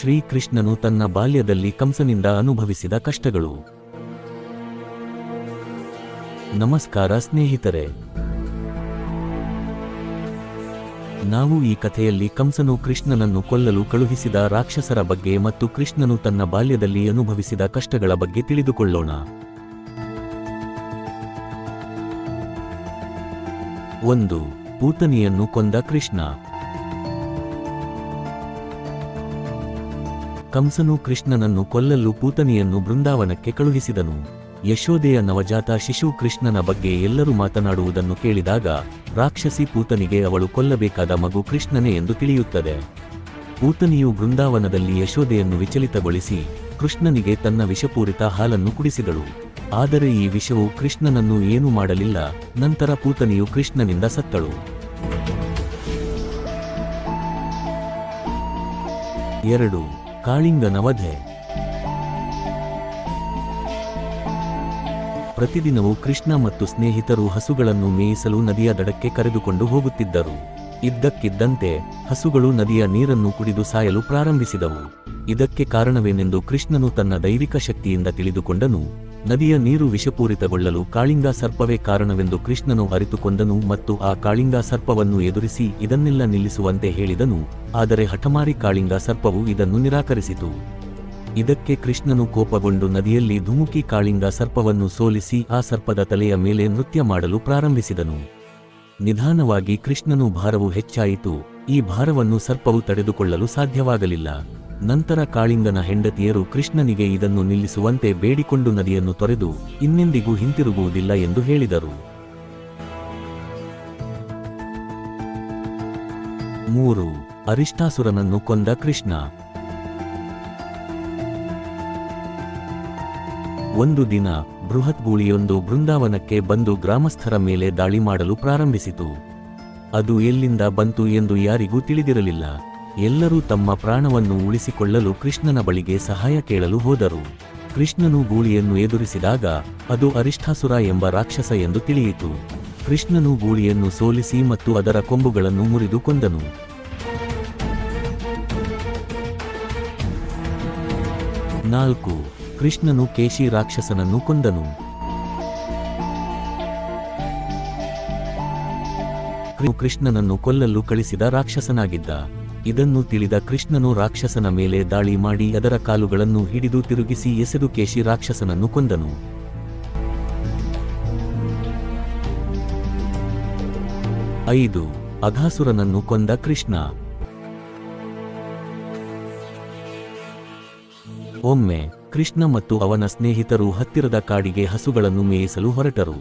ಶ್ರೀಕೃಷ್ಣನು ತನ್ನ ಬಾಲ್ಯದಲ್ಲಿ ಕಂಸನಿಂದ ಅನುಭವಿಸಿದ ಕಷ್ಟಗಳು. ನಮಸ್ಕಾರ ಸ್ನೇಹಿತರೆ. ನಾವು ಈ ಕಥೆಯಲ್ಲಿ ಕಂಸನು ಕೃಷ್ಣನನ್ನು ಕೊಲ್ಲಲು ಕಳುಹಿಸಿದ ರಾಕ್ಷಸರ ಬಗ್ಗೆ ಮತ್ತು ಕೃಷ್ಣನು ತನ್ನ ಬಾಲ್ಯದಲ್ಲಿ ಅನುಭವಿಸಿದ ಕಷ್ಟಗಳ ಬಗ್ಗೆ ತಿಳಿದುಕೊಳ್ಳೋಣ. ಒಂದು, ಪೂತನಿಯನ್ನು ಕೊಂದ ಕೃಷ್ಣ. ಕಂಸನು ಕೃಷ್ಣನನ್ನು ಕೊಲ್ಲಲು ಪೂತನಿಯನ್ನು ಬೃಂದಾವನಕ್ಕೆ ಕಳುಹಿಸಿದನು. ಯಶೋದೆಯ ನವಜಾತ ಶಿಶು ಕೃಷ್ಣನ ಬಗ್ಗೆ ಎಲ್ಲರೂ ಮಾತನಾಡುವುದನ್ನು ಕೇಳಿದಾಗ ರಾಕ್ಷಸಿ ಪೂತನಿಗೆ ಅವಳು ಕೊಲ್ಲಬೇಕಾದ ಮಗು ಕೃಷ್ಣನೇ ಎಂದು ತಿಳಿಯುತ್ತದೆ. ಪೂತನಿಯು ಬೃಂದಾವನದಲ್ಲಿ ಯಶೋದೆಯನ್ನು ವಿಚಲಿತಗೊಳಿಸಿ ಕೃಷ್ಣನಿಗೆ ತನ್ನ ವಿಷಪೂರಿತ ಹಾಲನ್ನು ಕುಡಿಸಿದಳು. ಆದರೆ ಈ ವಿಷವು ಕೃಷ್ಣನನ್ನು ಏನೂ ಮಾಡಲಿಲ್ಲ, ನಂತರ ಪೂತನಿಯು ಕೃಷ್ಣನಿಂದ ಸತ್ತಳು. ಎರಡು ಕಾಳಿಂಗನ ವಧೆ ಪ್ರತಿದಿನವೂ ಕೃಷ್ಣ ಮತ್ತು ಸ್ನೇಹಿತರು ಹಸುಗಳನ್ನು ಮೇಯಿಸಲು ನದಿಯ ದಡಕ್ಕೆ ಕರೆದುಕೊಂಡು ಹೋಗುತ್ತಿದ್ದರು. ಇದ್ದಕ್ಕಿದ್ದಂತೆ ಹಸುಗಳು ನದಿಯ ನೀರನ್ನು ಕುಡಿದು ಸಾಯಲು ಪ್ರಾರಂಭಿಸಿದವು. ಇದಕ್ಕೆ ಕಾರಣವೇನೆಂದು ಕೃಷ್ಣನು ತನ್ನ ದೈವಿಕ ಶಕ್ತಿಯಿಂದ ತಿಳಿದುಕೊಂಡನು. ನದಿಯ ನೀರು ವಿಷಪೂರಿತಗೊಳ್ಳಲು ಕಾಳಿಂಗ ಸರ್ಪವೇ ಕಾರಣವೆಂದು ಕೃಷ್ಣನು ಅರಿತುಕೊಂಡನು ಮತ್ತು ಆ ಕಾಳಿಂಗ ಸರ್ಪವನ್ನು ಎದುರಿಸಿ ಇದನ್ನೆಲ್ಲ ನಿಲ್ಲಿಸುವಂತೆ ಹೇಳಿದನು. ಆದರೆ ಹಠಮಾರಿ ಕಾಳಿಂಗ ಸರ್ಪವು ಇದನ್ನು ನಿರಾಕರಿಸಿತು. ಇದಕ್ಕೆ ಕೃಷ್ಣನು ಕೋಪಗೊಂಡು ನದಿಯಲ್ಲಿ ಧುಮುಕಿ ಕಾಳಿಂಗ ಸರ್ಪವನ್ನು ಸೋಲಿಸಿ ಆ ಸರ್ಪದ ತಲೆಯ ಮೇಲೆ ನೃತ್ಯ ಮಾಡಲು ಪ್ರಾರಂಭಿಸಿದನು. ನಿಧಾನವಾಗಿ ಕೃಷ್ಣನು ಭಾರವು ಹೆಚ್ಚಾಯಿತು. ಈ ಭಾರವನ್ನು ಸರ್ಪವು ತಡೆದುಕೊಳ್ಳಲು ಸಾಧ್ಯವಾಗಲಿಲ್ಲ. ನಂತರ ಕಾಳಿಂಗನ ಹೆಂಡತಿಯರು ಕೃಷ್ಣನಿಗೆ ಇದನ್ನು ನಿಲ್ಲಿಸುವಂತೆ ಬೇಡಿಕೊಂಡು ನದಿಯನ್ನು ತೊರೆದು ಇನ್ನೆಂದಿಗೂ ಹಿಂತಿರುಗುವುದಿಲ್ಲ ಎಂದು ಹೇಳಿದರು. ಮೂರು, ಅರಿಷ್ಟಾಸುರನನ್ನು ಕೊಂದ ಕೃಷ್ಣ. ಒಂದು ದಿನ ಬೃಹತ್ ಗೂಳಿಯೊಂದು ಬೃಂದಾವನಕ್ಕೆ ಬಂದು ಗ್ರಾಮಸ್ಥರ ಮೇಲೆ ದಾಳಿ ಮಾಡಲು ಪ್ರಾರಂಭಿಸಿತು. ಅದು ಎಲ್ಲಿಂದ ಬಂತು ಎಂದು ಯಾರಿಗೂ ತಿಳಿದಿರಲಿಲ್ಲ. ಎಲ್ಲರೂ ತಮ್ಮ ಪ್ರಾಣವನ್ನು ಉಳಿಸಿಕೊಳ್ಳಲು ಕೃಷ್ಣನ ಬಳಿಗೆ ಸಹಾಯ ಕೇಳಲು ಹೋದರು. ಕೃಷ್ಣನು ಗೂಳಿಯನ್ನು ಎದುರಿಸಿದಾಗ, ಅದು ಅರಿಷ್ಠಾಸುರ ಎಂಬ ರಾಕ್ಷಸ ಎಂದು ತಿಳಿಯಿತು. ಕೃಷ್ಣನು ಗೂಳಿಯನ್ನು ಸೋಲಿಸಿ ಮತ್ತು ಅದರ ಕೊಂಬುಗಳನ್ನು ಮುರಿದು ಕೊಂದನು. ನಾಲ್ಕು, ಕೃಷ್ಣನು ಕೇಶಿ ರಾಕ್ಷಸನನ್ನು ಕೊಂದನು. ಕೃಷ್ಣನನ್ನು ಕೊಲ್ಲಲು ಕಳಿಸಿದ ರಾಕ್ಷಸನಾಗಿದ್ದ. ಇದನ್ನು ತಿಳಿದ ಕೃಷ್ಣನು ರಾಕ್ಷಸನ ಮೇಲೆ ದಾಳಿ ಮಾಡಿ ಅದರ ಕಾಲುಗಳನ್ನು ಹಿಡಿದು ತಿರುಗಿಸಿ ಎಸೆದು ಕೇಶಿ ರಾಕ್ಷಸನನ್ನು ಕೊಂದನು. ಐದು ಅಘಾಸುರನನ್ನು ಕೊಂದ ಕೃಷ್ಣ. ಒಮ್ಮೆ, ಕೃಷ್ಣ ಮತ್ತು ಅವನ ಸ್ನೇಹಿತರು ಹತ್ತಿರದ ಕಾಡಿಗೆ ಹಸುಗಳನ್ನು ಮೇಯಿಸಲು ಹೊರಟರು.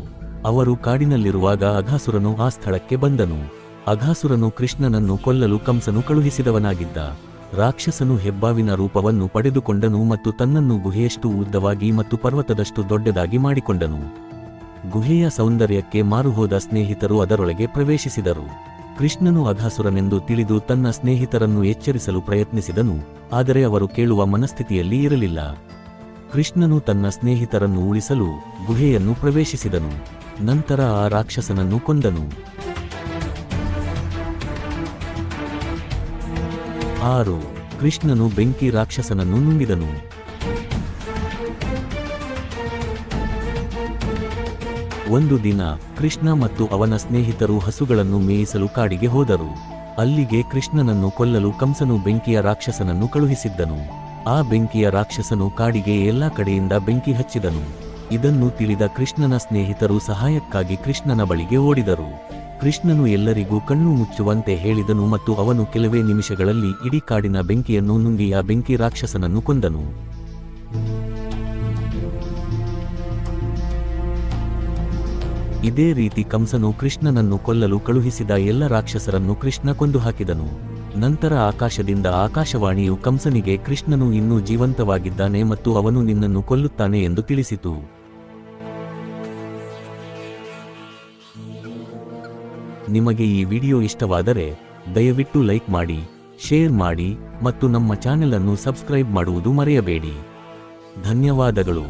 ಅವರು ಕಾಡಿನಲ್ಲಿರುವಾಗ ಅಘಾಸುರನು ಆ ಸ್ಥಳಕ್ಕೆ ಬಂದನು. ಅಘಾಸುರನು ಕೃಷ್ಣನನ್ನು ಕೊಲ್ಲಲು ಕಂಸನು ಕಳುಹಿಸಿದವನಾಗಿದ್ದ. ರಾಕ್ಷಸನು ಹೆಬ್ಬಾವಿನ ರೂಪವನ್ನು ಪಡೆದುಕೊಂಡನು ಮತ್ತು ತನ್ನನ್ನು ಗುಹೆಯಷ್ಟು ಉದ್ದವಾಗಿ ಮತ್ತು ಪರ್ವತದಷ್ಟು ದೊಡ್ಡದಾಗಿ ಮಾಡಿಕೊಂಡನು. ಗುಹೆಯ ಸೌಂದರ್ಯಕ್ಕೆ ಮಾರುಹೋದ ಸ್ನೇಹಿತರು ಅದರೊಳಗೆ ಪ್ರವೇಶಿಸಿದರು. ಕೃಷ್ಣನು ಅಘಾಸುರನೆಂದು ತಿಳಿದು ತನ್ನ ಸ್ನೇಹಿತರನ್ನು ಎಚ್ಚರಿಸಲು ಪ್ರಯತ್ನಿಸಿದನು, ಆದರೆ ಅವರು ಕೇಳುವ ಮನಸ್ಥಿತಿಯಲ್ಲಿ ಇರಲಿಲ್ಲ. ಕೃಷ್ಣನು ತನ್ನ ಸ್ನೇಹಿತರನ್ನು ಉಳಿಸಲು ಗುಹೆಯನ್ನು ಪ್ರವೇಶಿಸಿದನು. ನಂತರ ಆ ರಾಕ್ಷಸನನ್ನು ಕೊಂದನು. ಆರು, ಕೃಷ್ಣನು ಬೆಂಕಿ ರಾಕ್ಷಸನನ್ನು ನುಂಗಿದನು. ಒಂದು ದಿನ ಕೃಷ್ಣ ಮತ್ತು ಅವನ ಸ್ನೇಹಿತರು ಹಸುಗಳನ್ನು ಮೇಯಿಸಲು ಕಾಡಿಗೆ ಹೋದರು. ಅಲ್ಲಿಗೆ ಕೃಷ್ಣನನ್ನು ಕೊಲ್ಲಲು ಕಂಸನು ಬೆಂಕಿಯ ರಾಕ್ಷಸನನ್ನು ಕಳುಹಿಸಿದ್ದನು. ಆ ಬೆಂಕಿಯ ರಾಕ್ಷಸನು ಕಾಡಿಗೆ ಎಲ್ಲಾ ಕಡೆಯಿಂದ ಬೆಂಕಿ ಹಚ್ಚಿದನು. ಇದನ್ನು ತಿಳಿದ ಕೃಷ್ಣನ ಸ್ನೇಹಿತರು ಸಹಾಯಕ್ಕಾಗಿ ಕೃಷ್ಣನ ಬಳಿಗೆ ಓಡಿದರು. ಕೃಷ್ಣನು ಎಲ್ಲರಿಗೂ ಕಣ್ಣು ಮುಚ್ಚುವಂತೆ ಹೇಳಿದನು ಮತ್ತು ಅವನು ಕೆಲವೇ ನಿಮಿಷಗಳಲ್ಲಿ ಇಡೀ ಕಾಡಿನ ಬೆಂಕಿಯನ್ನು ನುಂಗಿ ಆ ಬೆಂಕಿ ರಾಕ್ಷಸನನ್ನು ಕೊಂದನು. ಇದೇ ರೀತಿ ಕಂಸನು ಕೃಷ್ಣನನ್ನು ಕೊಲ್ಲಲು ಕಳುಹಿಸಿದ ಎಲ್ಲ ರಾಕ್ಷಸರನ್ನು ಕೃಷ್ಣ ಕೊಂದು ಹಾಕಿದನು. ನಂತರ ಆಕಾಶದಿಂದ ಆಕಾಶವಾಣಿಯು ಕಂಸನಿಗೆ, ಕೃಷ್ಣನು ಇನ್ನೂ ಜೀವಂತವಾಗಿದ್ದಾನೆ ಮತ್ತು ಅವನು ನಿನ್ನನ್ನು ಕೊಲ್ಲುತ್ತಾನೆ ಎಂದು ತಿಳಿಸಿತು. ನಿಮಗೆ ಈ ವಿಡಿಯೋ ಇಷ್ಟವಾದರೆ ದಯವಿಟ್ಟು ಲೈಕ್ ಮಾಡಿ, ಶೇರ್ ಮಾಡಿ ಮತ್ತು ನಮ್ಮ ಚಾನೆಲ್ ಅನ್ನು ಸಬ್ಸ್ಕ್ರೈಬ್ ಮಾಡುವುದು ಮರೆಯಬೇಡಿ. ಧನ್ಯವಾದಗಳು.